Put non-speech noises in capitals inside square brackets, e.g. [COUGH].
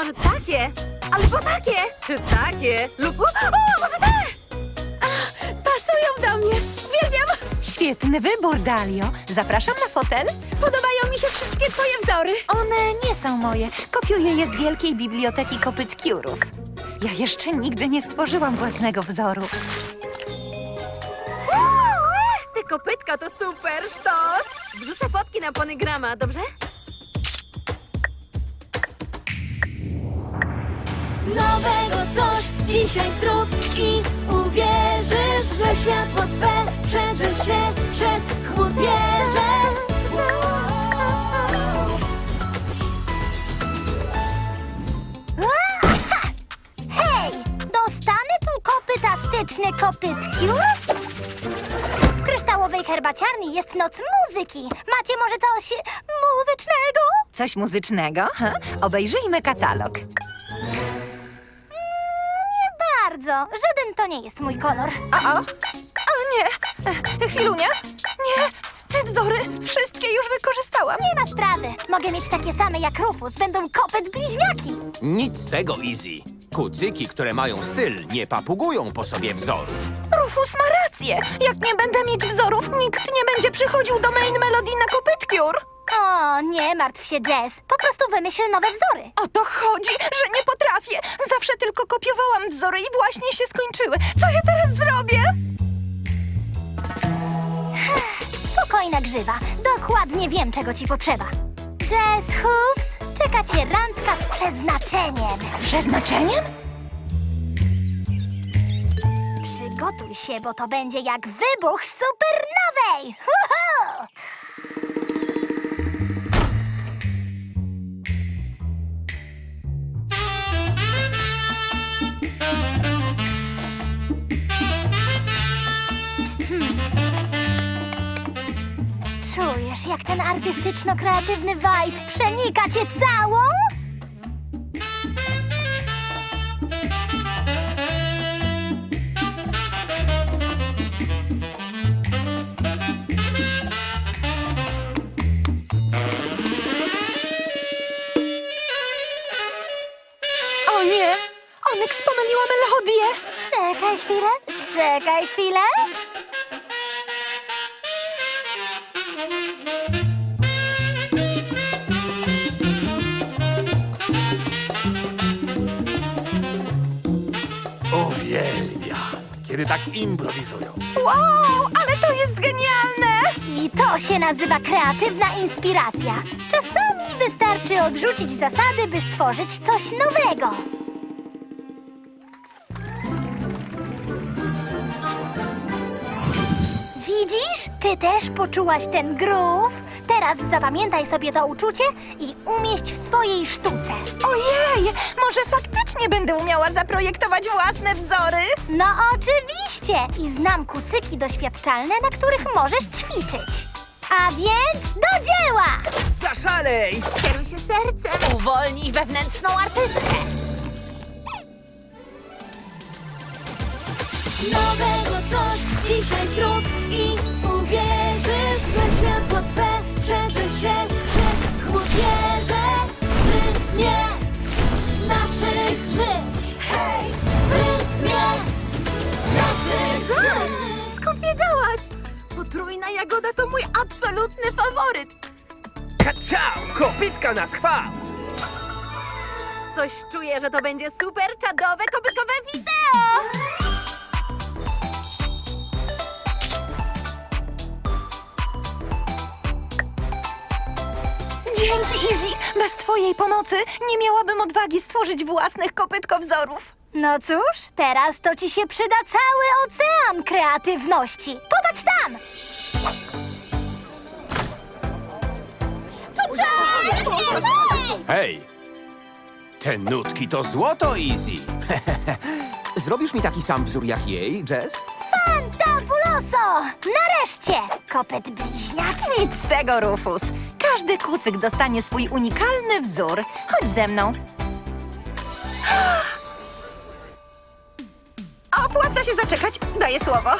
może takie? Albo takie? Czy takie? Lub... O, o może te? Pasują do mnie. Uwielbiam. Świetny wybór, Dalio. Zapraszam na fotel. Podobają mi się wszystkie twoje wzory. One nie są moje. Kopiuję je z wielkiej biblioteki kopytkiurów. Ja jeszcze nigdy nie stworzyłam własnego wzoru. Te kopytka to super sztos! Wrzucę fotki na ponygrama, dobrze? Nowego coś dzisiaj zrób i uwierzysz, że światło Twe przeży się przez chmur bierze. Hej! Dostanę tu kopytastyczny kopytkiur? W kryształowej herbaciarni jest noc muzyki. Macie może coś muzycznego? Coś muzycznego? Ha? Obejrzyjmy katalog. Bardzo. Żaden to nie jest mój kolor. O, o, o nie! E, Chwilunia! Nie! Te wzory wszystkie już wykorzystałam. Nie ma sprawy. Mogę mieć takie same jak Rufus. Będą kopyt bliźniaki. Nic z tego, Easy. Kucyki, które mają styl, nie papugują po sobie wzorów. Rufus ma rację. Jak nie będę mieć wzorów, nikt nie będzie przychodził do main melodii na kopytkiur. O, nie martw się, Jess. Po prostu wymyśl nowe wzory. O to chodzi, że nie potrafię. Zawsze tylko kopiowałam wzory i właśnie się skończyły. Co ja teraz zrobię? Spokojna grzywa. Dokładnie wiem, czego ci potrzeba. Jess Hooves, czeka cię randka z przeznaczeniem. Z przeznaczeniem? Przygotuj się, bo to będzie jak wybuch supernowej! Huhu! Czujesz, jak ten artystyczno-kreatywny vibe przenika cię całą? Czekaj chwilę, czekaj chwilę. Uwielbiam, kiedy tak improwizują. Wow, ale to jest genialne! I to się nazywa kreatywna inspiracja. Czasami wystarczy odrzucić zasady, by stworzyć coś nowego. Widzisz? Ty też poczułaś ten groove. Teraz zapamiętaj sobie to uczucie i umieść w swojej sztuce. Ojej, może faktycznie będę umiała zaprojektować własne wzory? No oczywiście! I znam kucyki doświadczalne, na których możesz ćwiczyć. A więc do dzieła! Zaszalej! Kieruj się sercem! Uwolnij wewnętrzną artystkę. Nowego coś dzisiaj zrób i uwierzysz, że światło Twe przeży się przez chmur. W rytmie naszych żyć. Hej! W rytmie naszych żyć. Skąd wiedziałaś? Potrójna jagoda to mój absolutny faworyt! Kaczał! Kopytka nas chwał! Coś czuję, że to będzie super czadowe, kopytkowe wideo! Dzięki, Izzy. Bez twojej pomocy nie miałabym odwagi stworzyć własnych kopytkowzorów. No cóż, teraz to ci się przyda cały ocean kreatywności. Popatrz tam! To czas! Hej! Te nutki to złoto, Easy. [LAUGHS] Zrobisz mi taki sam wzór jak jej, Jess? Fantabuloso! Nareszcie! Kopyt bliźniaki. Nic z tego, Rufus. Każdy kucyk dostanie swój unikalny wzór. Chodź ze mną. [GASPS] Opłaca się zaczekać, daję słowo.